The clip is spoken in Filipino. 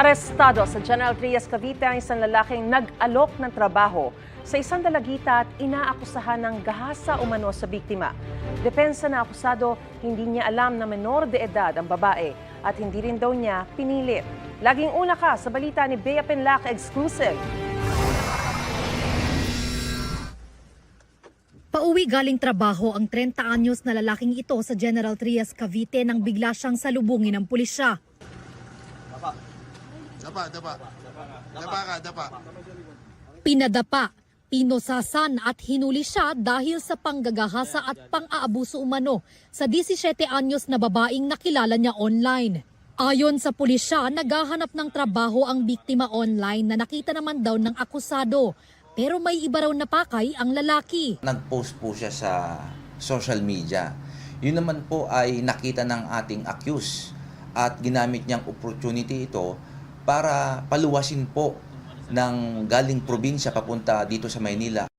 Arestado sa General Trias Cavite ang isang lalaking nag-alok ng trabaho sa isang dalagita at inaakusahan ng gahasa umano sa biktima. Depensa na akusado, hindi niya alam na menor de edad ang babae at hindi rin daw niya pinilit. Laging una ka sa balita ni Bea Penlac Exclusive. Pauwi galing trabaho ang 30 anyos na lalaking ito sa General Trias Cavite nang bigla siyang salubungin ng pulisya. Dapa, dapa. Dapa ka, dapa. Pinadapa, pinosasan at hinuli siya dahil sa panggagahasa at pang-aabuso umano sa 17 anyos na babaeng nakilala niya online. Ayon sa pulisya, naghahanap ng trabaho ang biktima online na nakita naman daw ng akusado. Pero may iba raw na pakay ang lalaki. nag-post po siya sa social media. Yun naman po ay nakita ng ating accused at ginamit niyang opportunity ito para paluwasin po ng galing probinsya papunta dito sa Maynila